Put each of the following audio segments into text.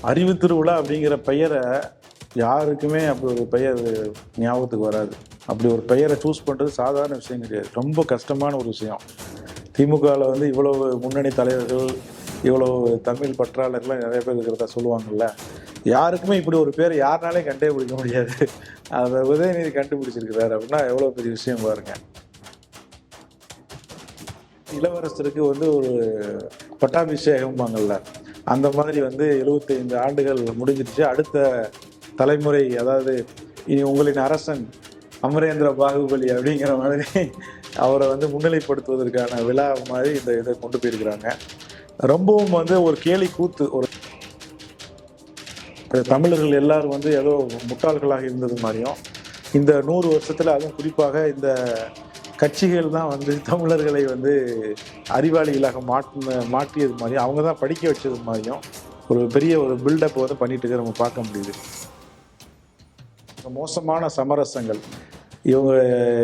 அறிவு திருவிழா அப்படிங்கிற பெயரை யாருக்குமே அப்படி ஒரு பெயர் ஞாபகத்துக்கு வராது. அப்படி ஒரு பெயரை சூஸ் பண்ணுறது சாதாரண விஷயம் கிடையாது. ரொம்ப கஷ்டமான ஒரு விஷயம். திமுகவில் வந்து இவ்வளவு முன்னணி தலைவர்கள் இவ்வளவு தமிழ் பற்றாளர்கள்லாம் நிறைய பேர் இருக்கிறதா சொல்லுவாங்கல்ல. யாருக்குமே இப்படி ஒரு பேர் யாருனாலே கண்டே பிடிக்க முடியாது. அதை உதயநிதி கண்டுபிடிச்சிருக்கிறாரு அப்படின்னா எவ்வளோ பெரிய விஷயம் பாருங்க. இளவரசருக்கு வந்து ஒரு பட்டாபிஷேகம்பாங்கல்ல. அந்த மாதிரி வந்து 75 ஆண்டுகள் முடிஞ்சிருச்சு அடுத்த தலைமுறை அதாவது இனி உங்களின் அரசன் அமரேந்திர பாகுபலி அப்படிங்கிற மாதிரி அவரை வந்து முன்னிலைப்படுத்துவதற்கான விழா மாதிரி இந்த இதை கொண்டு போயிருக்கிறாங்க. ரொம்பவும் வந்து ஒரு கேலி கூத்து ஒரு தமிழர்கள் எல்லாரும் வந்து ஏதோ முட்டாள்களாக இருந்தது மாதிரியும் இந்த நூறு வருஷத்தில் அதுவும் குறிப்பாக இந்த கட்சிகள் தான் வந்து தமிழர்களை வந்து அறிவாளிகளாக மாற்றின மாற்றியது மாதிரியும் அவங்க தான் படிக்க வச்சது மாதிரியும் ஒரு பெரிய ஒரு பில்டப் வந்து பண்ணிட்டு இருக்க நம்ம பார்க்க முடியுது. மோசமான சமரசங்கள். இவங்க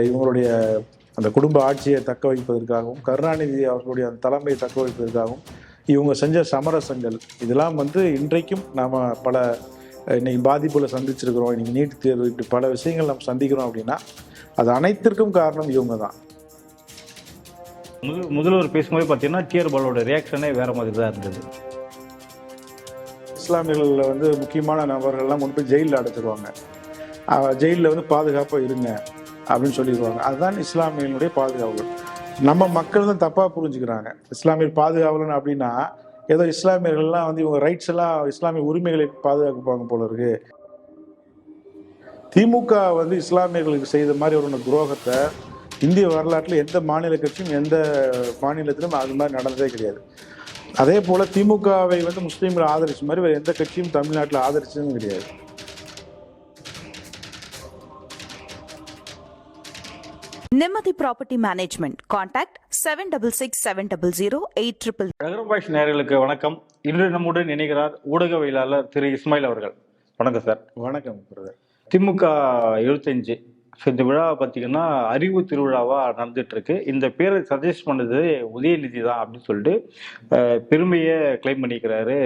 இவங்களுடைய அந்த குடும்ப ஆட்சியை தக்க வைப்பதற்காகவும் கருணாநிதி அவர்களுடைய அந்த தலைமையை தக்க வைப்பதற்காகவும் இவங்க செஞ்ச சமரசங்கள் இதெல்லாம் வந்து இன்றைக்கும் நாம் பல இன்னைக்கு பாதிப்புல சந்திச்சிருக்கிறோம். இன்னைக்கு நீட் தேர்வு இப்படி பல விஷயங்கள் நம்ம சந்திக்கிறோம் அப்படின்னா அது அனைத்திற்கும் காரணம் இவங்க தான். முதல் முதல்வர் பேசும்போது பார்த்தீங்கன்னா டிஆர் பாலோட ரியாக்ஷனே வேற மாதிரி தான் இருந்தது. இஸ்லாமியர்களில் வந்து முக்கியமான நபர்கள்லாம் கொண்டு போய் ஜெயிலில் அடைச்சிருவாங்க. ஜெயிலில் வந்து பாதுகாப்பாக இருங்க அப்படின்னு சொல்லிடுவாங்க அதுதான் இஸ்லாமியர்களுடைய பாதுகாவலர் நம்ம மக்கள் தான் தப்பாக புரிஞ்சுக்கிறாங்க. இஸ்லாமியர் பாதுகாவலன் அப்படின்னா ஏதோ இஸ்லாமியர்கள்லாம் வந்து இவங்க ரைட்ஸ் எல்லாம் இஸ்லாமிய உரிமைகளை பாதுகாப்பாங்க போல இருக்கு. திமுக வந்து இஸ்லாமியர்களுக்கு செய்த மாதிரி ஒரு துரோகத்தை இந்திய வரலாற்றில் எந்த மாநில கட்சியும் எந்த மாநிலத்திலும் அது மாதிரி நடந்ததே கிடையாது. அதே போல் திமுகவை வந்து முஸ்லீம்கள் ஆதரிச்ச மாதிரி வேறு எந்த கட்சியும் தமிழ்நாட்டில் ஆதரிச்சதும் கிடையாது. Nimati Property Management. Contact 766700 நகரபாய்ஸ் நேயர்களுக்கு வணக்கம். இன்று நம்முடன் இணைகிறார் ஊடகவியலாளர் திரு இஸ்மாயில் அவர்கள். வணக்கம் சார். வணக்கம் பிரதர். திமுக எழுபத்தஞ்சு இந்த விழா பார்த்தீங்கன்னா அறிவு திருவிழாவா நடந்துட்டு இருக்கு இந்த பேரை சஜஸ்ட் பண்ணது உதயநிதி தான் அப்படின்னு சொல்லிட்டு பெருமையை கிளைம் பண்ணிக்கிறாரு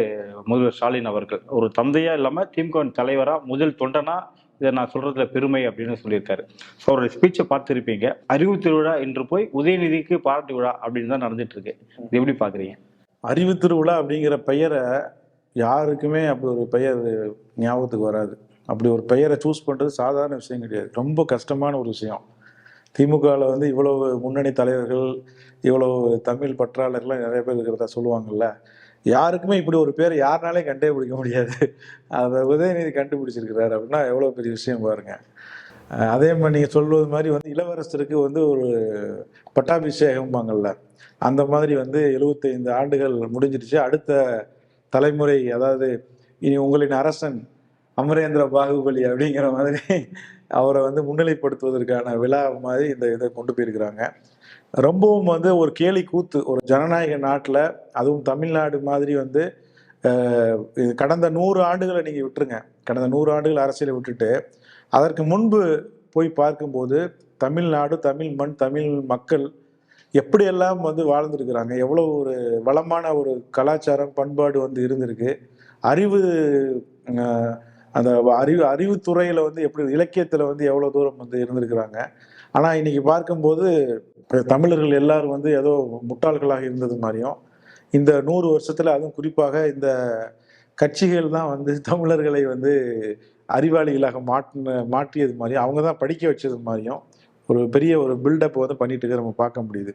முதல்வர் ஸ்டாலின் அவர்கள். ஒரு தந்தையா இல்லாம திமுகவின் தலைவரா முதல் தொண்டனா இதை நான் சொல்றதுல பெருமை அப்படின்னு சொல்லியிருக்காரு. ஸோ அவரோட ஸ்பீச்சை பார்த்துருப்பீங்க. அறிவு திருவிழா இன்று போய் உதயநிதிக்கு பாராட்டு விழா அப்படின்னு தான் நடந்துட்டு இருக்கு இது எப்படி பாக்குறீங்க அறிவு திருவிழா அப்படிங்கிற பெயரை யாருக்குமே அப்படி ஒரு பெயர் ஞாபகத்துக்கு வராது. அப்படி ஒரு பெயரை சூஸ் பண்ணுறது சாதாரண விஷயம் கிடையாது. ரொம்ப கஷ்டமான ஒரு விஷயம். திமுகவில் வந்து இவ்வளவு முன்னணி தலைவர்கள் இவ்வளவு தமிழ் பற்றாளர்கள்லாம் நிறைய பேர் இருக்கிறதா சொல்லுவாங்கல்ல. யாருக்குமே இப்படி ஒரு பேர் யாருனாலே கண்டே பிடிக்க முடியாது. அதை உதயநிதி கண்டுபிடிச்சிருக்கிறாரு அப்படின்னா எவ்வளோ பெரிய விஷயம் பாருங்க. அதே மாதிரி நீங்கள் சொல்வது மாதிரி வந்து இளவரசருக்கு வந்து ஒரு பட்டாபிஷேகம்பாங்கல்ல. அந்த மாதிரி வந்து 75 ஆண்டுகள் முடிஞ்சிருச்சு அடுத்த தலைமுறை அதாவது இனி உங்களின் அரசன் அமரேந்திர பாகுபலி அப்படிங்கிற மாதிரி அவரை வந்து முன்னிலைப்படுத்துவதற்கான விழா மாதிரி இந்த இதை கொண்டு போயிருக்கிறாங்க. ரொம்பவும் வந்து ஒரு கேலி கூத்து ஒரு ஜனநாயக நாட்டில் அதுவும் தமிழ்நாடு மாதிரி வந்து இது கடந்த நூறு ஆண்டுகளை நீங்கள் விட்டுருங்க. கடந்த நூறு ஆண்டுகள் அரசியலை விட்டுட்டு அதற்கு முன்பு போய் பார்க்கும்போது தமிழ்நாடு தமிழ் மண் தமிழ் மக்கள் எப்படியெல்லாம் வந்து வாழ்ந்துருக்கிறாங்க? எவ்வளோ ஒரு வளமான ஒரு கலாச்சாரம் பண்பாடு வந்து இருந்திருக்கு? அறிவு அந்த அறிவு அறிவுத்துறையில் வந்து எப்படி இலக்கியத்தில் வந்து எவ்வளோ தூரம் வந்து இருந்திருக்கிறாங்க. ஆனால் இன்னைக்கு பார்க்கும்போது தமிழர்கள் எல்லாரும் வந்து ஏதோ முட்டாள்களாக இருந்தது மாதிரியும் இந்த நூறு வருஷத்துல அதுவும் குறிப்பாக இந்த கட்சிகள் தான் வந்து தமிழர்களை வந்து அறிவாளிகளாக மாற்றின மாற்றியது மாதிரியும் அவங்க தான் படிக்க வச்சது மாதிரியும் ஒரு பெரிய ஒரு பில்டப் வந்து பண்ணிட்டு இருக்க நம்ம பார்க்க முடியுது.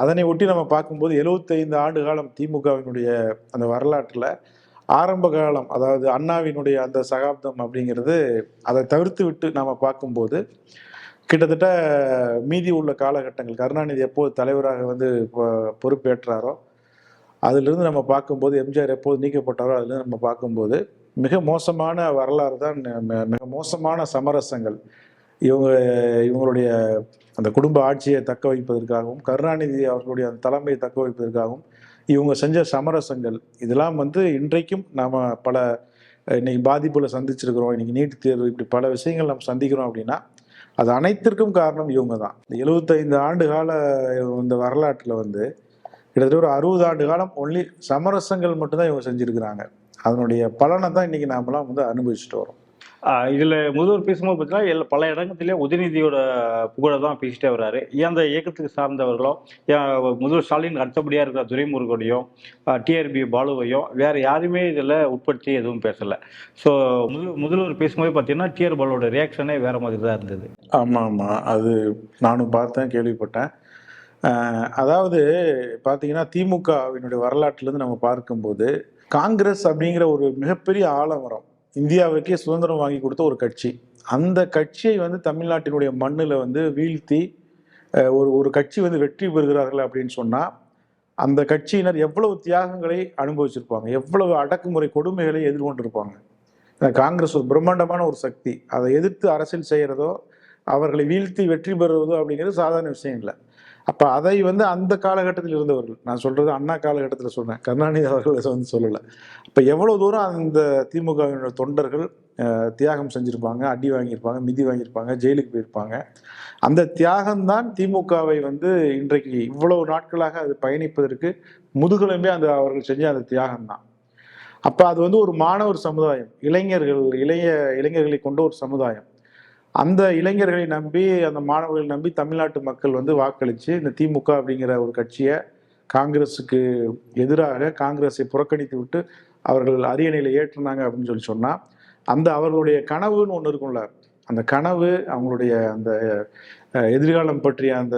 அதனை ஒட்டி நம்ம பார்க்கும்போது 75 ஆண்டு காலம் திமுகவினுடைய அந்த வரலாற்றில் ஆரம்ப காலம் அதாவது அண்ணாவினுடைய அந்த சகாப்தம் அப்படிங்கிறது அதை தவிர்த்து விட்டு நாம் பார்க்கும்போது கிட்டத்தட்ட மீதி உள்ள காலகட்டங்கள் கருணாநிதி எப்போது தலைவராக வந்து பொறுப்பேற்றாரோ அதிலிருந்து நம்ம பார்க்கும்போது எம்ஜிஆர் எப்போது நீக்கப்பட்டாரோ அதுலேருந்து நம்ம பார்க்கும்போது மிக மோசமான வரலாறு தான் மிக மோசமான சமரசங்கள். இவங்க இவங்களுடைய அந்த குடும்ப ஆட்சியை தக்க வைப்பதற்காகவும் கருணாநிதி அவர்களுடைய அந்த தலைமையை தக்க வைப்பதற்காகவும் இவங்க செஞ்ச சமரசங்கள் இதெல்லாம் வந்து இன்றைக்கும் நாம் பல இன்னைக்கு பாதிப்புல சந்திச்சிருக்கிறோம். இன்னைக்கு நீட் தேர்வு இப்படி பல விஷயங்கள் நம்ம சந்திக்கிறோம் அப்படின்னா அது அனைத்திற்கும் காரணம் இவங்க தான். இந்த 75 ஆண்டு கால இந்த வரலாற்றில் வந்து கிட்டத்தட்ட ஒரு அறுபது ஆண்டு காலம் ஒன்லி சமரசங்கள் மட்டும்தான் இவங்க செஞ்சுருக்கிறாங்க. அதனுடைய பலனை தான் இன்னைக்கு நாமெல்லாம் வந்து அனுபவிச்சுட்டு வரோம் இதில் முதல்வர் பேசும்போது பார்த்தீங்கன்னா எல்லா பல இடங்கத்திலே உதயநிதியோட புகழை தான் பேசிட்டே வர்றாரு. ஏன் அந்த இயக்கத்துக்கு சார்ந்தவர்களோ ஏன் முதல்வர் ஸ்டாலின் அடுத்தபடியாக இருக்கிற துரைமுருகனையும் டிஆர்பி பாலுவையும் வேறு யாருமே இதில் உட்படுத்தி எதுவும் பேசலை. ஸோ முதல் முதல்வர் பேசும்போது பார்த்தீங்கன்னா டிஆர் பாலுவோட ரியாக்ஷனே வேறு மாதிரி தான் இருந்தது. ஆமாம் ஆமாம் அது நானும் பார்த்தேன் கேள்விப்பட்டேன். அதாவது பார்த்தீங்கன்னா திமுகவினுடைய வரலாற்றிலேருந்து நம்ம பார்க்கும்போது காங்கிரஸ் அப்படிங்கிற ஒரு மிகப்பெரிய ஆலமரம் இந்தியாவுக்கே சுதந்திரம் வாங்கி கொடுத்த ஒரு கட்சி. அந்த கட்சியை வந்து தமிழ்நாட்டினுடைய மண்ணில் வந்து வீழ்த்தி ஒரு ஒரு கட்சி வந்து வெற்றி பெறுகிறார்கள் அப்படின்னு சொன்னால் அந்த கட்சியினர் எவ்வளவு தியாகங்களை அனுபவிச்சிருப்பாங்க எவ்வளவு அடக்குமுறை கொடுமைகளை எதிர்கொண்டிருப்பாங்க. காங்கிரஸ் ஒரு பிரம்மாண்டமான ஒரு சக்தி. அதை எதிர்த்து அரசியல் செய்கிறதோ அவர்களை வீழ்த்தி வெற்றி பெறுவதோ அப்படிங்கிறது சாதாரண விஷயம் இல்லை. அப்போ அதை வந்து அந்த காலகட்டத்தில் இருந்தவர்கள் நான் சொல்கிறது அண்ணா காலகட்டத்தில் சொன்னேன் கருணாநிதி அவர்கள் வந்து சொல்லலை. அப்போ எவ்வளோ தூரம் அந்த திமுகவினுடைய தொண்டர்கள் தியாகம் செஞ்சுருப்பாங்க அடி வாங்கியிருப்பாங்க மிதி வாங்கியிருப்பாங்க ஜெயிலுக்கு போயிருப்பாங்க. அந்த தியாகம்தான் திமுகவை வந்து இன்றைக்கு இவ்வளவு நாட்களாக அது பயணிப்பதற்கு முதுகெலும்பே அந்த அவர்கள் செஞ்ச அந்த தியாகம் தான் அப்போ அது வந்து ஒரு மாணவர் சமுதாயம் இளைஞர்கள் இளைய இளைஞர்களை கொண்ட ஒரு சமுதாயம். அந்த இளைஞர்களை நம்பி அந்த மாணவர்களை நம்பி தமிழ்நாட்டு மக்கள் வந்து வாக்களித்து இந்த திமுக அப்படிங்கிற ஒரு கட்சியை காங்கிரஸுக்கு எதிராக காங்கிரஸை புறக்கணித்து விட்டு அவர்கள் அரியணையில் ஏற்றுனாங்க அப்படின்னு சொல்லி சொன்னால் அந்த அவர்களுடைய கனவுன்னு ஒன்று இருக்கும்ல அந்த கனவு அவங்களுடைய அந்த எதிர்காலம் பற்றிய அந்த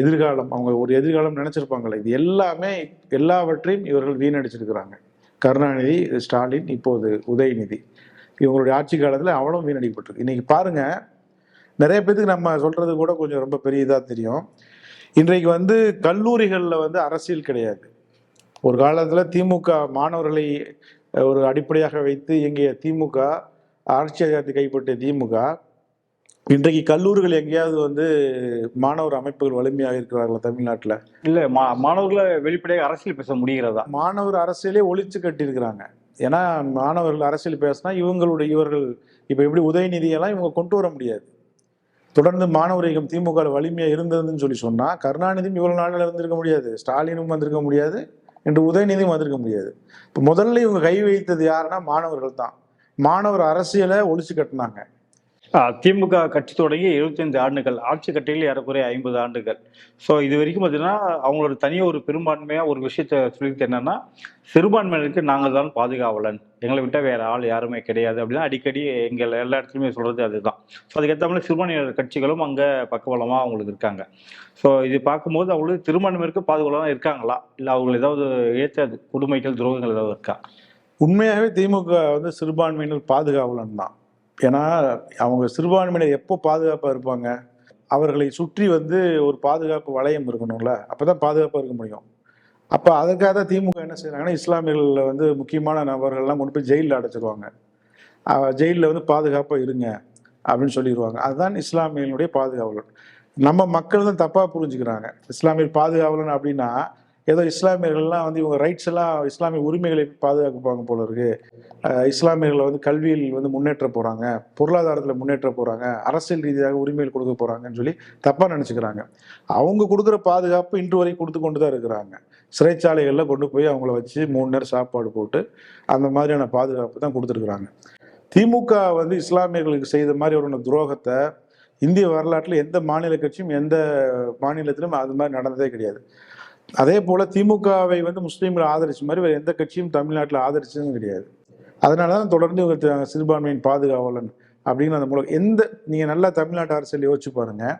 எதிர்காலம் அவங்க ஒரு எதிர்காலம் நினச்சிருப்பாங்களே இது எல்லாமே எல்லாவற்றையும் இவர்கள் வீணடிச்சிருக்கிறாங்க. கருணாநிதி ஸ்டாலின் இப்போது உதயநிதி. இவங்களுடைய ஆட்சி காலத்தில் அவ்வளோ வீணடிக்கப்பட்டிருக்கு. இன்னைக்கு பாருங்க நிறைய பேத்துக்கு நம்ம சொல்றது கூட கொஞ்சம் ரொம்ப பெரிய இதாக தெரியும். இன்றைக்கு வந்து கல்லூரிகளில் வந்து அரசியல் கிடையாது. ஒரு காலத்தில் திமுக மாணவர்களை ஒரு அடிப்படையாக வைத்து இயங்கிய திமுக ஆட்சி அதிகாரத்தை கைப்பற்றிய திமுக இன்றைக்கு கல்லூரிகள் எங்கேயாவது வந்து மாணவர் அமைப்புகள் வலிமையாக இருக்கிறார்களா தமிழ்நாட்டில்? இல்ல மா மாணவர்களை வெளிப்படையாக அரசியல் பேச முடிகிறதா? மாணவர் அரசியலே ஒழிச்சு கட்டியிருக்கிறாங்க. ஏன்னா மாணவர்கள் அரசியல் பேசினா இவங்களுடைய இவர்கள் இப்போ எப்படி உதயநிதியெல்லாம் இவங்க கொண்டு வர முடியாது. தொடர்ந்து மாணவரிகம் திமுக வலிமையாக இருந்ததுன்னு சொல்லி சொன்னால் கருணாநிதியும் இவ்வளோ நாளில் இருந்திருக்க முடியாது ஸ்டாலினும் வந்திருக்க முடியாது என்று உதயநிதியும் வந்திருக்க முடியாது. இப்போ முதல்ல இவங்க கை வைத்தது யாருன்னா மாணவர்கள் தான். மாணவர் அரசியலை ஒழிச்சு கட்டினாங்க. திமுக கட்சி தொடங்கி 75 ஆண்டுகள் ஆட்சி கட்டையில் ஏறக்குறைய ஐம்பது ஆண்டுகள். ஸோ இது வரைக்கும் பார்த்தீங்கன்னா அவங்களோட தனியாக ஒரு பெரும்பான்மையாக ஒரு விஷயத்த சொல்லிட்டு என்னன்னா சிறுபான்மையினருக்கு நாங்கள் தான் பாதுகாவலன். எங்களை விட்டால் வேற ஆள் யாருமே கிடையாது அப்படின்னா அடிக்கடி எங்கள் எல்லா இடத்துலையுமே சொல்கிறது அதுதான். ஸோ அதுக்கேற்ற மாதிரி சிறுபான்மையினர் கட்சிகளும் அங்கே பக்கபலமாக அவங்களுக்கு இருக்காங்க. ஸோ இது பார்க்கும்போது அவங்களுக்கு திருமணமிற்கு பாதுகாவலாக இருக்காங்களா? இல்லை அவங்களுக்கு ஏதாவது ஏற்ற கொடுமைகள் துரோகங்கள் ஏதாவது இருக்கா? உண்மையாகவே திமுக வந்து சிறுபான்மையினர் பாதுகாவலன் தான். ஏன்னா அவங்க சிறுபான்மையினர் எப்போ பாதுகாப்பாக இருப்பாங்க? அவர்களை சுற்றி வந்து ஒரு பாதுகாப்பு வளையம் இருக்கணும்ல. அப்போ தான் பாதுகாப்பாக இருக்க முடியும். அப்போ அதுக்காக தான் திமுக என்ன செய்கிறாங்கன்னா இஸ்லாமியர்களில் வந்து முக்கியமான நபர்கள்லாம் கொண்டு போய் ஜெயிலில் அடைச்சிருவாங்க. ஜெயிலில் வந்து பாதுகாப்பாக இருங்க அப்படின்னு சொல்லிடுவாங்க அதுதான் இஸ்லாமியர்களுடைய பாதுகாவலன். நம்ம மக்கள் தான் தப்பாக புரிஞ்சுக்கிறாங்க. இஸ்லாமியர் பாதுகாவலன் அப்படின்னா ஏதோ இஸ்லாமியர்கள்லாம் வந்து இவங்க ரைட்ஸ் எல்லாம் இஸ்லாமிய உரிமைகளை பாதுகாப்பாங்க போல இருக்கு. இஸ்லாமியர்களை வந்து கல்வியில் வந்து முன்னேற்ற போறாங்க. பொருளாதாரத்தில் முன்னேற்ற போறாங்க. அரசியல் ரீதியாக உரிமைகள் கொடுக்க போறாங்கன்னு சொல்லி தப்பா நினைச்சுக்கிறாங்க. அவங்க கொடுக்குற பாதுகாப்பு இன்று வரை கொடுத்து கொண்டு தான் இருக்கிறாங்க. சிறைச்சாலைகளில் கொண்டு போய் அவங்கள வச்சு மூணு நேரம் சாப்பாடு போட்டு அந்த மாதிரியான பாதுகாப்பு தான் கொடுத்துருக்குறாங்க. திமுக வந்து இஸ்லாமியர்களுக்கு செய்த மாதிரி ஒரு துரோகத்தை இந்திய வரலாற்றில் எந்த மாநில கட்சியும் எந்த மாநிலத்திலும் அது மாதிரி நடந்ததே கிடையாது. அதே போல் திமுகவை வந்து முஸ்லீம்கள் ஆதரிச்ச மாதிரி வேறு எந்த கட்சியும் தமிழ்நாட்டில் ஆதரிச்சதும் கிடையாது. அதனால தான் தொடர்ந்து இவங்க சிறுபான்மையின் பாதுகாவலன் அப்படின்னு அந்த மூலம் எந்த நீங்கள் நல்லா தமிழ்நாட்டு அரசியல் யோசிச்சு பாருங்கள்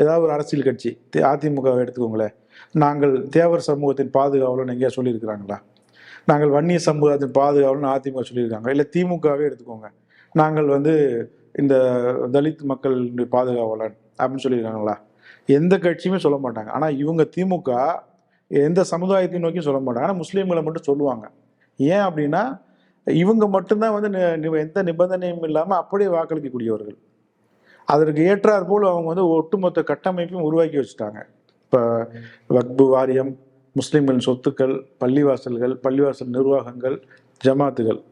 ஏதாவது ஒரு அரசியல் கட்சி அதிமுகவை எடுத்துக்கோங்களேன். நாங்கள் தேவர் சமூகத்தின் பாதுகாவலன் எங்கேயா சொல்லியிருக்கிறாங்களா? நாங்கள் வன்னிய சமூகத்தின் பாதுகாவலன் அதிமுக சொல்லியிருக்காங்க. இல்லை திமுகவே எடுத்துக்கோங்க. நாங்கள் வந்து இந்த தலித் மக்களுடைய பாதுகாவலன் அப்படின்னு சொல்லியிருக்காங்களா? எந்த கட்சியுமே சொல்ல மாட்டாங்க. ஆனால் இவங்க திமுக எந்த சமுதாயத்தை நோக்கி சொல்ல மாட்டாங்க. ஆனால் முஸ்லீம்களை மட்டும் சொல்லுவாங்க. ஏன் அப்படின்னா இவங்க மட்டும்தான் வந்து நி- எந்த நிபந்தனையும் இல்லாமல் அப்படியே வாக்களிக்கக்கூடியவர்கள். அதற்கு ஏற்றாற் போல் அவங்க வந்து ஒட்டுமொத்த கட்டமைப்பையும் உருவாக்கி வச்சுட்டாங்க. இப்போ வக்பு வாரியம் முஸ்லீம்களின் சொத்துக்கள் பள்ளிவாசல்கள் பள்ளிவாசல் நிர்வாகங்கள் ஜமாத்துகள்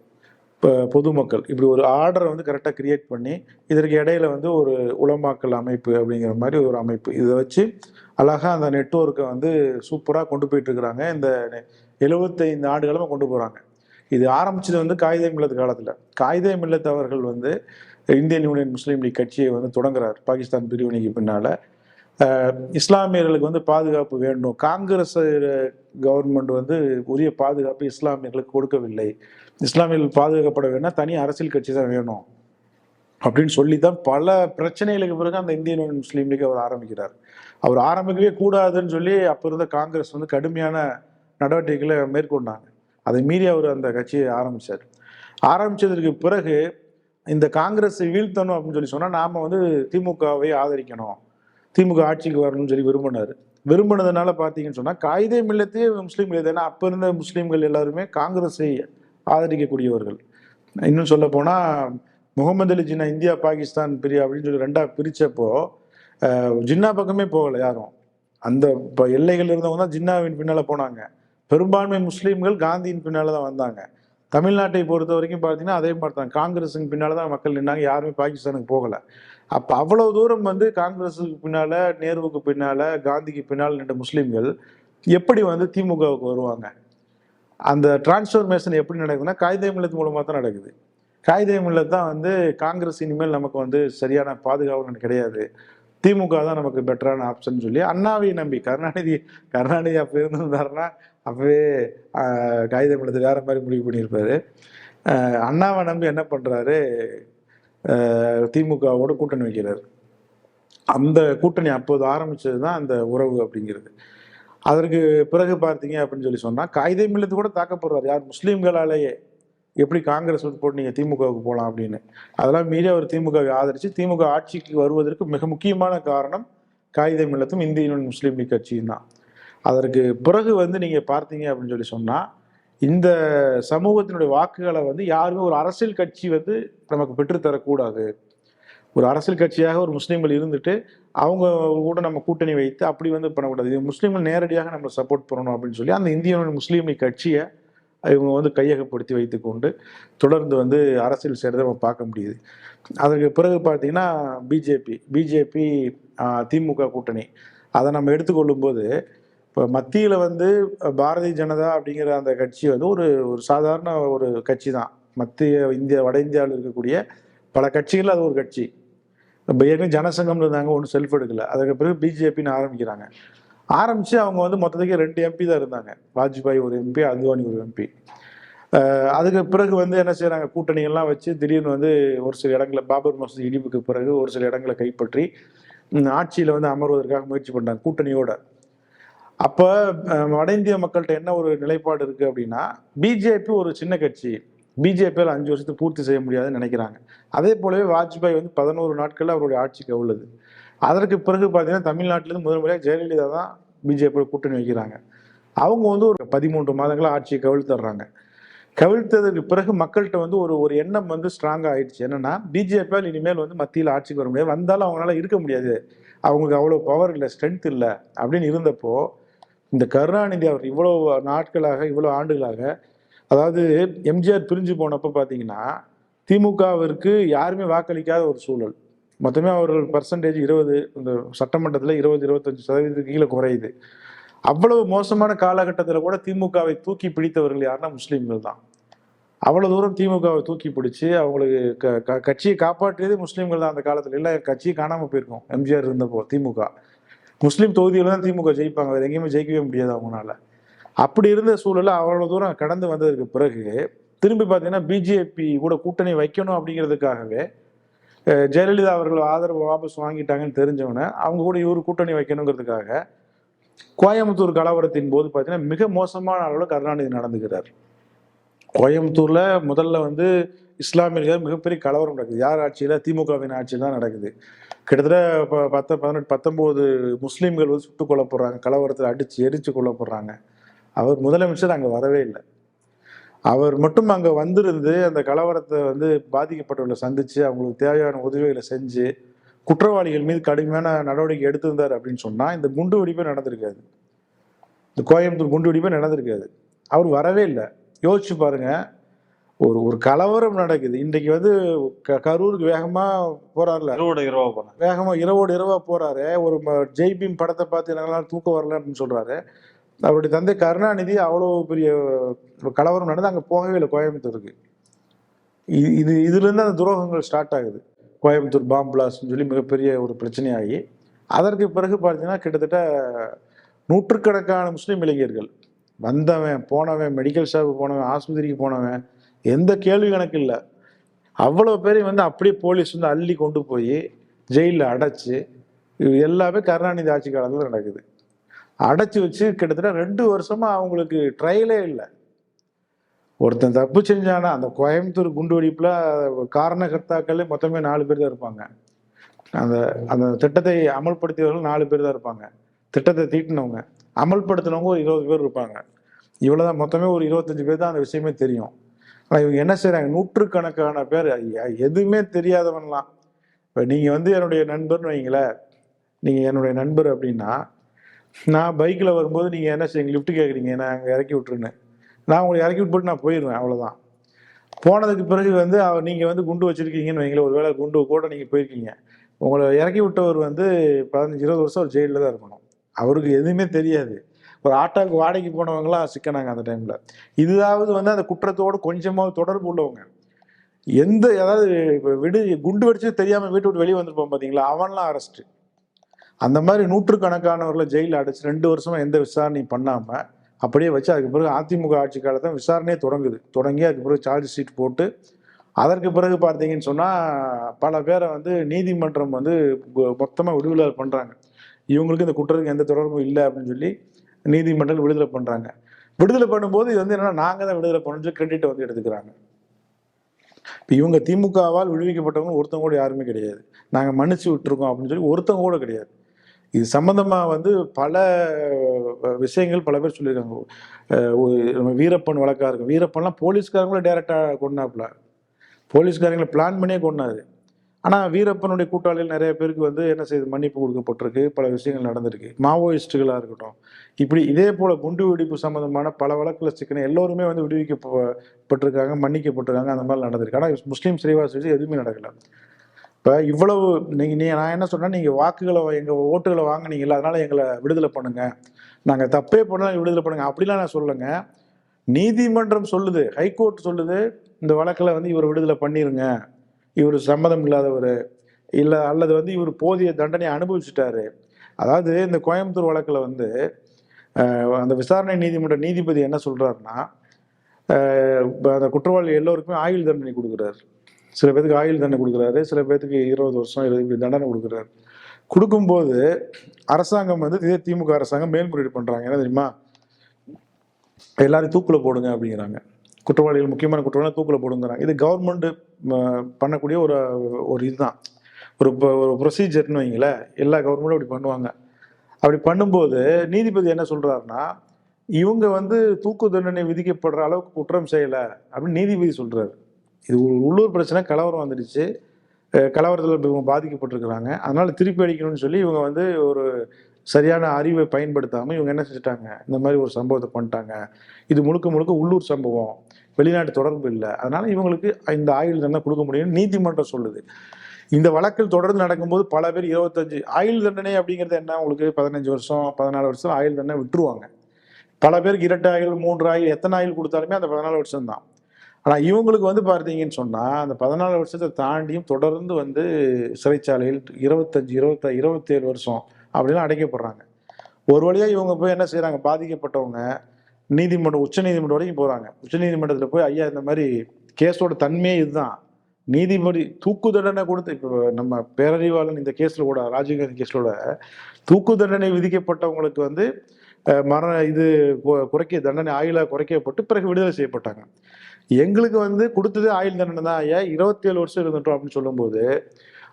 இப்போ பொதுமக்கள். இப்படி ஒரு ஆர்டரை வந்து கரெக்டாக கிரியேட் பண்ணி இதற்கு இடையில வந்து ஒரு உளமாக்கல் அமைப்பு அப்படிங்கிற மாதிரி ஒரு அமைப்பு. இதை வச்சு அழகாக அந்த நெட்வொர்க்கை வந்து சூப்பராக கொண்டு போயிட்டுருக்குறாங்க. இந்த எழுபத்தைந்து ஆண்டுகளுமே கொண்டு போகிறாங்க இது ஆரம்பிச்சது வந்து காகித மில்லத் காலத்தில். காகித மில்லத் அவர்கள் வந்து இந்தியன் யூனியன் முஸ்லீம் லீக் கட்சியை வந்து தொடங்குறார் பாகிஸ்தான் பிரிவினைக்கு பின்னால். இஸ்லாமியர்களுக்கு வந்து பாதுகாப்பு வேண்டும். காங்கிரஸ் கவர்மெண்ட் வந்து உரிய பாதுகாப்பு இஸ்லாமியர்களுக்கு கொடுக்கவில்லை. இஸ்லாமியர்கள் பாதுகாக்கப்பட வேணா தனி அரசியல் கட்சி தான் வேணும். அப்படின்னு சொல்லி தான் பல பிரச்சனைகளுக்கு பிறகு அந்த இந்தியன் யூனியன் முஸ்லீம் லீக் அவர் ஆரம்பிக்கிறார். அவர் ஆரம்பிக்கவே கூடாதுன்னு சொல்லி அப்போ இருந்த காங்கிரஸ் வந்து கடுமையான நடவடிக்கைகளை மேற்கொண்டாங்க. அதை மீறி அவர் அந்த கட்சியை ஆரம்பித்தார் ஆரம்பித்ததற்கு பிறகு இந்த காங்கிரஸை வீழ்த்தணும் அப்படின்னு சொல்லி சொன்னால் நாம் வந்து திமுகவை ஆதரிக்கணும். திமுக ஆட்சிக்கு வரணும்னு சொல்லி விரும்பினார். விரும்பினதுனால பார்த்தீங்கன்னு சொன்னால் காயிதே மில்லத்தையே முஸ்லீம் இல்லை. ஏன்னா அப்போ இருந்த முஸ்லீம்கள் எல்லாருமே காங்கிரஸை ஆதரிக்கக்கூடியவர்கள். இன்னும் சொல்ல போனால் முகமது அலி ஜின்னா இந்தியா பாகிஸ்தான் பிரி அப்படின்னு சொல்லி ரெண்டாக பிரித்தப்போ ஜின்னா பக்கமே போகலை யாரும். அந்த இப்போ எல்லைகள் இருந்தவங்க தான் ஜின்னாவின் பின்னால் போனாங்க. பெரும்பான்மை முஸ்லீம்கள் காந்தியின் பின்னால் தான் வந்தாங்க. தமிழ்நாட்டை பொறுத்த வரைக்கும் பார்த்தீங்கன்னா அதே மாதிரி தான் காங்கிரஸுக்கு பின்னால் தான் மக்கள் நின்னாங்க. யாருமே பாகிஸ்தானுக்கு போகலை. அப்போ அவ்வளோ தூரம் வந்து காங்கிரஸுக்கு பின்னால் நேருவுக்கு பின்னால் காந்திக்கு பின்னால் நின்ற முஸ்லீம்கள் எப்படி வந்து திமுகவுக்கு வருவாங்க? அந்த டிரான்ஸ்ஃபர்மேஷன் எப்படி நடக்குதுன்னா காகிதே மில்லத்து மூலமாக தான் நடக்குது. காகிதே மில்லத் தான் வந்து காங்கிரஸ் இனிமேல் நமக்கு வந்து சரியான பாதுகாப்பு கிடையாது. திமுக தான் நமக்கு பெட்டரான ஆப்ஷன் சொல்லி அண்ணாவை நம்பி. கருணாநிதி கருணாநிதி அப்போ இருந்திருந்தாருன்னா அப்பவே காகிதம் காகிதே வேறு வேற மாதிரி முடிவு பண்ணியிருப்பாரு. அண்ணாவை நம்பி என்ன பண்ணுறாரு திமுகவோட கூட்டணி வைக்கிறார். அந்த கூட்டணி அப்போது ஆரம்பித்தது தான் அந்த உறவு அப்படிங்கிறது. அதற்கு பிறகு பார்த்தீங்க அப்படின்னு சொல்லி சொன்னால் காகிதம் மில்லத்து கூட தாக்கப்படுறாரு. யார்? முஸ்லீம்களாலேயே. எப்படி காங்கிரஸ் வந்து போட்டு நீங்கள் திமுகவுக்கு போகலாம் அப்படின்னு. அதெல்லாம் மீறி அவர் திமுகவை ஆதரித்து திமுக ஆட்சிக்கு வருவதற்கு மிக முக்கியமான காரணம் காகிதம் இல்லத்தும் இந்திய யூனியன் முஸ்லீம் லீக் கட்சியும் தான். அதற்கு பிறகு வந்து நீங்கள் பார்த்தீங்க அப்படின்னு சொல்லி சொன்னால் இந்த சமூகத்தினுடைய வாக்குகளை வந்து யாருமே ஒரு அரசியல் கட்சி வந்து நமக்கு பெற்றுத்தரக்கூடாது. ஒரு அரசியல் கட்சியாக ஒரு முஸ்லீம்கள் இருந்துட்டு அவங்க கூட நம்ம கூட்டணி வைத்து அப்படி வந்து பண்ணக்கூடாது. இது முஸ்லீம்கள் நேரடியாக நம்ம சப்போர்ட் பண்ணணும் அப்படின்னு சொல்லி அந்த இந்திய முஸ்லீம் லீக் கட்சியை இவங்க வந்து கையகப்படுத்தி வைத்துக்கொண்டு தொடர்ந்து வந்து அரசியல் செய்கிறத நம்ம பார்க்க முடியுது. அதற்கு பிறகு பார்த்தீங்கன்னா பிஜேபி பிஜேபி திமுக கூட்டணி. அதை நம்ம எடுத்துக்கொள்ளும்போது இப்போ மத்தியில் வந்து பாரதிய ஜனதா அப்படிங்கிற அந்த கட்சி வந்து ஒரு ஒரு சாதாரண ஒரு கட்சி தான். மத்திய இந்தியா வட இந்தியாவில் இருக்கக்கூடிய பல கட்சிகள் அது ஒரு கட்சி. இப்போ ஏற்கனவே ஜனசங்கம் இருந்தாங்க ஒன்றும் செல்ஃப் எடுக்கல அதுக்கு பிறகு பிஜேபின்னு ஆரம்பிக்கிறாங்க. ஆரம்பித்து அவங்க வந்து மொத்தத்துக்கு ரெண்டு எம்பி தான் இருந்தாங்க. வாஜ்பாய் ஒரு எம்பி அத்வானி ஒரு எம்பி அதுக்கு பிறகு வந்து என்ன செய்கிறாங்க கூட்டணிகள்லாம் வச்சு திடீர்னு வந்து ஒரு சில இடங்களை பாபர் மசூதி இடிப்புக்கு பிறகு ஒரு சில இடங்களை கைப்பற்றி ஆட்சியில் வந்து அமர்வதற்காக முயற்சி பண்ணுறாங்க கூட்டணியோட. அப்போ வட இந்திய மக்கள்கிட்ட என்ன ஒரு நிலைப்பாடு இருக்குது அப்படின்னா பிஜேபி ஒரு சின்ன கட்சி. பிஜேபியில் அஞ்சு வருஷத்துக்கு பூர்த்தி செய்ய முடியாதுன்னு நினைக்கிறாங்க. அதே போலவே வாஜ்பாய் வந்து பதினோரு நாட்களில் அவருடைய ஆட்சிக்கு உள்ளது அதற்கு பிறகு பார்த்தீங்கன்னா தமிழ்நாட்டிலேருந்து முதல் முறையாக ஜெயலலிதா தான் பிஜேபியோட கூட்டணி வைக்கிறாங்க. அவங்க வந்து ஒரு பதிமூன்று மாதங்களாக ஆட்சியை கவிழ்த்துடுறாங்க கவிழ்த்ததுக்கு பிறகு மக்கள்கிட்ட வந்து ஒரு ஒரு எண்ணம் வந்து ஸ்ட்ராங்காக ஆயிடுச்சு. என்னன்னா பிஜேபியால் இனிமேல் வந்து மத்தியில் ஆட்சிக்கு வர முடியாது. வந்தாலும் அவங்களால இருக்க முடியாது. அவங்களுக்கு அவ்வளோ பவர் இல்லை ஸ்ட்ரென்த் இல்லை அப்படின்னு இருந்தப்போ இந்த கருணாநிதி அவர் இவ்வளோ நாட்களாக இவ்வளோ ஆண்டுகளாக அதாவது எம்ஜிஆர் பிரிஞ்சு போனப்போ பார்த்தீங்கன்னா திமுகவிற்கு யாருமே வாக்களிக்காத ஒரு சூழல். மொத்தமே அவர்கள் பர்சன்டேஜ் இருபது இந்த சட்டமன்றத்தில் இருபது இருபத்தஞ்சு சதவீதத்துக்கு கீழே குறையுது. அவ்வளவு மோசமான காலகட்டத்தில் கூட திமுகவை தூக்கி பிடித்தவர்கள் யாருன்னா முஸ்லீம்கள் தான். அவ்வளோ தூரம் திமுகவை தூக்கி பிடிச்சி அவங்களுக்கு க க கட்சியை காப்பாற்றியது முஸ்லீம்கள் தான் அந்த காலத்தில். இல்லை கட்சியை காணாமல் போயிருக்கோம். எம்ஜிஆர் இருந்தப்போ திமுக. முஸ்லீம் தொகுதியில் தான் திமுக ஜெயிப்பாங்க. வேறு எங்கேயுமே ஜெயிக்கவே முடியாது அவங்களால. அப்படி இருந்த சூழலில் அவ்வளோ தூரம் கடந்து வந்ததுக்கு பிறகு திரும்பி பார்த்தீங்கன்னா பிஜேபி கூட கூட்டணி வைக்கணும் அப்படிங்கிறதுக்காகவே ஜெயலலிதா அவர்கள் ஆதரவு வாபஸ் வாங்கிட்டாங்கன்னு தெரிஞ்சவொடனே அவங்க கூட இவர் கூட்டணி வைக்கணுங்கிறதுக்காக கோயம்புத்தூர் கலவரத்தின் போது பார்த்தீங்கன்னா மிக மோசமான அளவில் கருணாநிதி நடந்துக்கிறார். கோயம்புத்தூரில் முதல்ல வந்து இஸ்லாமியர்கள் மிகப்பெரிய கலவரம் நடக்குது. யார் ஆட்சியில்? திமுகவின் ஆட்சியில் தான் நடக்குது. கிட்டத்தட்ட ப- பத்து பதினெட்டு பத்தொம்போது முஸ்லீம்கள் வந்து சுட்டுக் கொல்லப்படுறாங்க கலவரத்தில் அடித்து எரித்து கொல்லப்படுறாங்க. அவர் முதலமைச்சர் அங்கே வரவே இல்லை. அவர் மட்டும் அங்கே வந்திருந்து அந்த கலவரத்தை வந்து பாதிக்கப்பட்டவர்களை சந்தித்து அவங்களுக்கு தேவையான உதவிகளை செஞ்சு குற்றவாளிகள் மீது கடுமையான நடவடிக்கை எடுத்திருந்தார் அப்படின்னு சொன்னால் இந்த குண்டு வெடிப்பே நடந்திருக்காது. இந்த கோயம்புத்தூர் குண்டு வெடிப்பே நடந்திருக்காது. அவர் வரவே இல்லை. யோசிச்சு பாருங்க. ஒரு ஒரு கலவரம் நடக்குது. இன்றைக்கு வந்து க கரூருக்கு வேகமாக போறாருல. இரவோட இரவா போனேன் வேகமாக இரவோடு இரவா போறாரு. ஒரு ம- ஜெய் பீம் படத்தை பார்த்து என்னால் தூக்கம் வரல அப்படின்னு சொல்றாரு. அவருடைய தந்தை கருணாநிதி அவ்வளோ பெரிய கலவரம் நடந்து அங்கே போகவே இல்லை கோயம்புத்தூருக்கு. இது இது இதுலேருந்து அந்த துரோகங்கள் ஸ்டார்ட் ஆகுது. கோயம்புத்தூர் பாம் பிளாஸ்ட்னு சொல்லி மிகப்பெரிய ஒரு பிரச்சனையாகி. அதற்கு பிறகு பார்த்தீங்கன்னா கிட்டத்தட்ட நூற்றுக்கணக்கான முஸ்லீம் இளைஞர்கள் வந்தவன் போனவன் மெடிக்கல் ஷாப்பு போனவன் ஆஸ்பத்திரிக்கு போனவன் எந்த கேள்வி கணக்கு இல்லை. அவ்வளோ பேரையும் வந்து அப்படியே போலீஸ் வந்து அள்ளி கொண்டு போய் ஜெயிலில் அடைச்சி இது எல்லாமே கருணாநிதி ஆட்சி காலத்தில் நடக்குது. அடைச்சி வச்சு கிட்டத்தட்ட ரெண்டு வருஷமா அவங்களுக்கு ட்ரையலே இல்லை. ஒருத்தன் தப்பு செஞ்சானா அந்த கோயம்புத்தூர் குண்டு வெடிப்பில் காரணகர்த்தாக்களே மொத்தமே நாலு பேர் தான் இருப்பாங்க. அந்த அந்த திட்டத்தை அமல்படுத்தியவர்கள் நாலு பேர் தான் இருப்பாங்க. திட்டத்தை தீட்டினவங்க அமல்படுத்தினவங்க ஒரு இருபது பேர் இருப்பாங்க. இவ்வளோதான் மொத்தமே ஒரு இருபத்தஞ்சு பேர் தான் அந்த விஷயமே தெரியும். ஆனால் இவங்க என்ன செய்கிறாங்க நூற்றுக்கணக்கான பேர் எதுவுமே தெரியாதவன்லாம். இப்போ நீங்கள் வந்து என்னுடைய நண்பர்னு வைங்களேன் நீங்கள் என்னுடைய நண்பர் அப்படின்னா நான் பைக்கில் வரும்போது நீங்கள் என்ன செய்யுங்க லிஃப்ட் கேட்குறீங்க நான் அங்கே இறக்கி விட்டுருன்னு நான் உங்களை இறக்கி விட்டு நான் போயிடுவேன் அவ்வளோதான் போனதுக்கு பிறகு வந்து அவர் நீங்கள் வந்து குண்டு வச்சிருக்கீங்கன்னு வைங்களேன் ஒருவேளை குண்டு கூட நீங்கள் போயிருக்கீங்க. உங்களை இறக்கி விட்டவர் வந்து பதினஞ்சு இருபது வருஷம் ஒரு ஜெயிலில் தான் இருக்கணும். அவருக்கு எதுவுமே தெரியாது. ஒரு ஆட்டோக்கு வாடகைக்கு போனவங்களாம் சிக்கனாங்க அந்த டைமில் இதாவது வந்து அந்த குற்றத்தோடு கொஞ்சமாக தொடர்பு உள்ளவங்க. எந்த அதாவது இப்போ விடு குண்டு வெடிச்சு தெரியாமல் வீட்டு விட்டு வெளியே வந்திருப்போம் பார்த்தீங்களா அவன்லாம் அரெஸ்ட்டு அந்த மாதிரி நூற்றுக்கணக்கானவர்களை ஜெயிலில் அடைச்சு ரெண்டு வருஷமா எந்த விசாரணையும் பண்ணாமல் அப்படியே வச்சு அதுக்கு பிறகு அதிமுக ஆட்சி காலத்தை விசாரணையே தொடங்குது. தொடங்கி அதுக்கு பிறகு சார்ஜ் ஷீட் போட்டு அதற்கு பிறகு பார்த்தீங்கன்னு சொன்னால் பல பேரை வந்து நீதிமன்றம் வந்து மொத்தமாக விடுதலை பண்ணுறாங்க இவங்களுக்கு இந்த குற்றத்துக்கு எந்த தொடர்பும் இல்லை அப்படின்னு சொல்லி நீதிமன்றம் விடுதலை பண்ணுறாங்க விடுதலை பண்ணும்போது இது வந்து என்னன்னா நாங்கள் தான் விடுதலை பண்ணணும் சொல்லி கிரெடிட்டை வந்து எடுத்துக்கிறாங்க. இப்போ இவங்க திமுகவால் விடுவிக்கப்பட்டவங்க ஒருத்தவங்க கூட யாருமே கிடையாது. நாங்கள் மன்னிச்சு விட்டுருக்கோம் அப்படின்னு சொல்லி ஒருத்தவங்க கூட கிடையாது. இது சம்மந்தமாக வந்து பல விஷயங்கள் பல பேர் சொல்லியிருக்காங்க. ஒரு நம்ம வீரப்பன் வழக்காக இருக்கும். வீரப்பன்லாம் போலீஸ்காரங்களும் டேரெக்டாக கொண்டாப்புல போலீஸ்காரங்களை பிளான் பண்ணியே கொண்டாது ஆனால் வீரப்பனுடைய கூட்டாளிகள் நிறைய பேருக்கு வந்து என்ன செய்யுது மன்னிப்பு கொடுக்கப்பட்டிருக்கு. பல விஷயங்கள் நடந்திருக்கு. மாவோயிஸ்டுகளாக இருக்கட்டும். இப்படி இதே போல் குண்டு வெடிப்பு சம்மந்தமான பல வழக்கில் சிக்கன எல்லோருமே வந்து விடுவிக்கப்பட்டிருக்காங்க மன்னிக்கப்பட்டிருக்காங்க. அந்த மாதிரி நடந்திருக்கு. ஆனால் முஸ்லீம் சிறைவாசி எதுவுமே நடக்கலை. இப்போ இவ்வளவு நீங்கள் நீ நான் என்ன சொன்னா நீங்கள் வாக்குகளை எங்கள் ஓட்டுகளை வாங்குனீங்கல்ல அதனால் எங்களை விடுதலை பண்ணுங்கள் நாங்கள் தப்பே பண்ணலாம் விடுதலை பண்ணுங்கள் அப்படிலாம் நான் சொல்லுங்க நீதிமன்றம் சொல்லுது ஹைகோர்ட் சொல்லுது இந்த வழக்கில் வந்து இவர் விடுதலை பண்ணிருங்க. இவர் சம்மதம் இல்லாதவர். இல்லை அல்லது வந்து இவர் போதிய தண்டனை அனுபவிச்சுட்டாரு. அதாவது இந்த கோயம்புத்தூர் வழக்கில் வந்து அந்த விசாரணை நீதிமன்ற நீதிபதி என்ன சொல்கிறாருன்னா அந்த குற்றவாளி எல்லோருக்குமே ஆயுள் தண்டனை கொடுக்குறாரு. சில பேருக்கு ஆயுள் தண்டனை கொடுக்குறாரு சில பேருக்கு இருபது வருஷம் இருபது இப்படி தண்டனை கொடுக்குறாரு. கொடுக்கும்போது அரசாங்கம் வந்து இதே திமுக அரசாங்கம் மேல்முறையீடு பண்ணுறாங்க என்ன தெரியுமா? எல்லாரையும் தூக்கில் போடுங்க அப்படிங்கிறாங்க. குற்றவாளிகள் முக்கியமான குற்றவாளிகள் தூக்கில் போடுங்கிறாங்க. இது கவர்மெண்ட் பண்ணக்கூடிய ஒரு ஒரு இதுதான். ஒரு ஒரு ப்ரொசீஜர்னு வைங்களேன். எல்லா கவர்மெண்ட்டும் அப்படி பண்ணுவாங்க. அப்படி பண்ணும்போது நீதிபதி என்ன சொல்கிறாருன்னா இவங்க வந்து தூக்கு தண்டனை விதிக்கப்படுற அளவுக்கு குற்றம் செய்யலை அப்படின்னு நீதிபதி சொல்கிறாரு இது உள்ளூர் பிரச்சனை கலவரம் வந்துடுச்சு. கலவரத்தில் இவங்க பாதிக்கப்பட்டிருக்கிறாங்க. அதனால் திருப்பி அடிக்கணும்னு சொல்லி இவங்க வந்து ஒரு சரியான அறிவை பயன்படுத்தாமல் இவங்க என்ன செஞ்சுட்டாங்க? இந்த மாதிரி ஒரு சம்பவத்தை பண்ணிட்டாங்க. இது முழுக்க முழுக்க உள்ளூர் சம்பவம். வெளிநாட்டு தொடர்பு இல்லை. அதனால் இவங்களுக்கு இந்த ஆயுள் தண்டனை கொடுக்க முடியும்னு நீதிமன்றம் சொல்லுது. இந்த வழக்கில் தொடர்ந்து நடக்கும்போது பல பேர் இருபத்தஞ்சு ஆயுள் தண்டனை அப்படிங்கிறது என்ன? உங்களுக்கு பதினஞ்சு வருஷம் பதினாலு வருஷம் ஆயுள் தண்டனை விட்டுருவாங்க. பல பேருக்கு இரண்டு ஆயுள் மூன்று ஆயுள் எத்தனை ஆயுள் கொடுத்தாலுமே அந்த பதினாலு வருஷம் தான் ஆனால் இவங்களுக்கு வந்து பார்த்தீங்கன்னு சொன்னால் அந்த பதினாலு வருஷத்தை தாண்டியும் தொடர்ந்து வந்து சிறைச்சாலையில் இருபத்தஞ்சு இருபத்த இருபத்தேழு வருஷம் அப்படிலாம் அடைக்கப்படுறாங்க. ஒரு வழியாக இவங்க போய் என்ன செய்கிறாங்க பாதிக்கப்பட்டவங்க நீதிமன்றம் உச்ச நீதிமன்றம் வரைக்கும் போகிறாங்க உச்ச நீதிமன்றத்தில் போய் ஐயா இந்த மாதிரி கேஸோட தன்மையே இதுதான். நீதிபதி தூக்கு தண்டனை கொடுத்து இப்போ நம்ம பேரறிவாளன் இந்த கேஸில் கூட ராஜீவ்காந்தி கேஸோட தூக்கு தண்டனை விதிக்கப்பட்டவங்களுக்கு வந்து மரண இது குறைக்க தண்டனை ஆயுளாக குறைக்கப்பட்டு பிறகு விடுதலை செய்யப்பட்டாங்க. எங்களுக்கு வந்து கொடுத்தது ஆயுள் தண்டனை தான். ஏன்? இருபத்தி ஏழு வருஷம் இருந்துட்டோம் அப்படின்னு சொல்லும்போது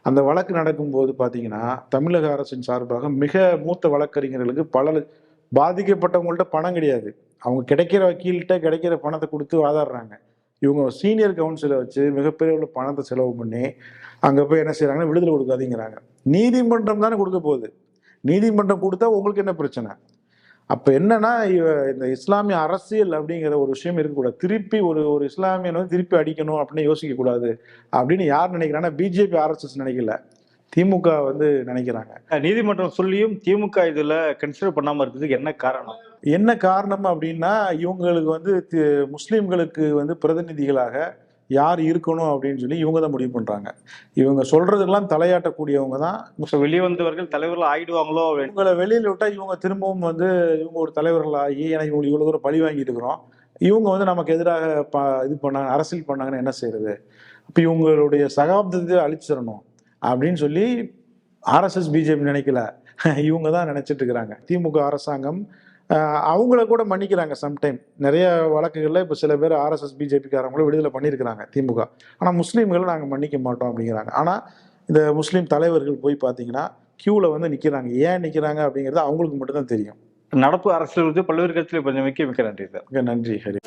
அந்த வழக்கு நடக்கும்போது பார்த்தீங்கன்னா தமிழக அரசின் சார்பாக மிக மூத்த வழக்கறிஞர்களுக்கு பல பாதிக்கப்பட்டவங்கள்ட்ட பணம் கிடையாது. அவங்க கிடைக்கிற வக்கீல்கிட்ட கிடைக்கிற பணத்தை கொடுத்து வாதாடுறாங்க. இவங்க சீனியர் கவுன்சிலை வச்சு மிகப்பெரிய உள்ள பணத்தை செலவு பண்ணி அங்கே போய் என்ன செய்கிறாங்கன்னா விடுதலை கொடுக்காதீங்கிறாங்க. நீதிமன்றம் தானே கொடுக்க போகுது. நீதிமன்றம் கொடுத்தா உங்களுக்கு என்ன பிரச்சனை? அப்ப என்னன்னா இவ- இந்த இஸ்லாமிய அரசியல் அப்படிங்கிற ஒரு விஷயம் இருக்கக்கூடாது. திருப்பி ஒரு ஒரு இஸ்லாமியன் வந்து திருப்பி அடிக்கணும் அப்படின்னு யோசிக்க கூடாது அப்படின்னு யார் நினைக்கிறாங்கன்னா பிஜேபி ஆர்எஸ்எஸ் நினைக்கல. திமுக வந்து நினைக்கிறாங்க. நீதிமன்றம் சொல்லியும் திமுக இதுல கன்சிடர் பண்ணாம இருக்கிறதுக்கு என்ன காரணம்? என்ன காரணம் அப்படின்னா இவங்களுக்கு வந்து முஸ்லிம்களுக்கு வந்து பிரதிநிதிகளாக யார் இருக்கணும் அப்படின்னு சொல்லி இவங்க தான் முடிவு பண்றாங்க. இவங்க சொல்றதுக்கெல்லாம் தலையாட்டக்கூடியவங்க தான் ஸோ வெளியே வந்தவர்கள் தலைவர்கள் அப்படின்னு. இவங்களை வெளியில விட்டா இவங்க திரும்பவும் வந்து இவங்க ஒரு தலைவர்களாகி எனக்கு இவங்களுக்கு இவ்வளவு தூரம் பழி வாங்கிட்டு இருக்கிறோம். இவங்க வந்து நமக்கு எதிராக ப இது பண்ணாங்க அரசியல் பண்ணாங்கன்னா என்ன செய்யறது? அப்போ இவங்களுடைய சகாப்தத்தை அழிச்சிடணும் அப்படின்னு சொல்லி ஆர்எஸ்எஸ் பிஜேபி நினைக்கல. இவங்க தான் நினைச்சிட்டு இருக்கிறாங்க. திமுக அரசாங்கம் அவங்கள கூட மன்னிக்கிறாங்க சம்டைம் நிறைய வழக்குகளில் இப்போ சில பேர் ஆர்எஸ்எஸ் பிஜேபிக்காரங்களும் விடுதலை பண்ணியிருக்கிறாங்க திமுக. ஆனால் முஸ்லீம்களை நாங்கள் மன்னிக்க மாட்டோம் அப்படிங்கிறாங்க. ஆனால் இந்த முஸ்லீம் தலைவர்கள் போய் பார்த்தீங்கன்னா கியூவில் வந்து நிற்கிறாங்க ஏன் நிற்கிறாங்க அப்படிங்கிறது அவங்களுக்கு மட்டும்தான் தெரியும். நடப்பு அரசியல் வந்து பல்வேறு கட்சியில் கொஞ்சம் மிக்க மிக்க நன்றி சார். நன்றி ஹரி.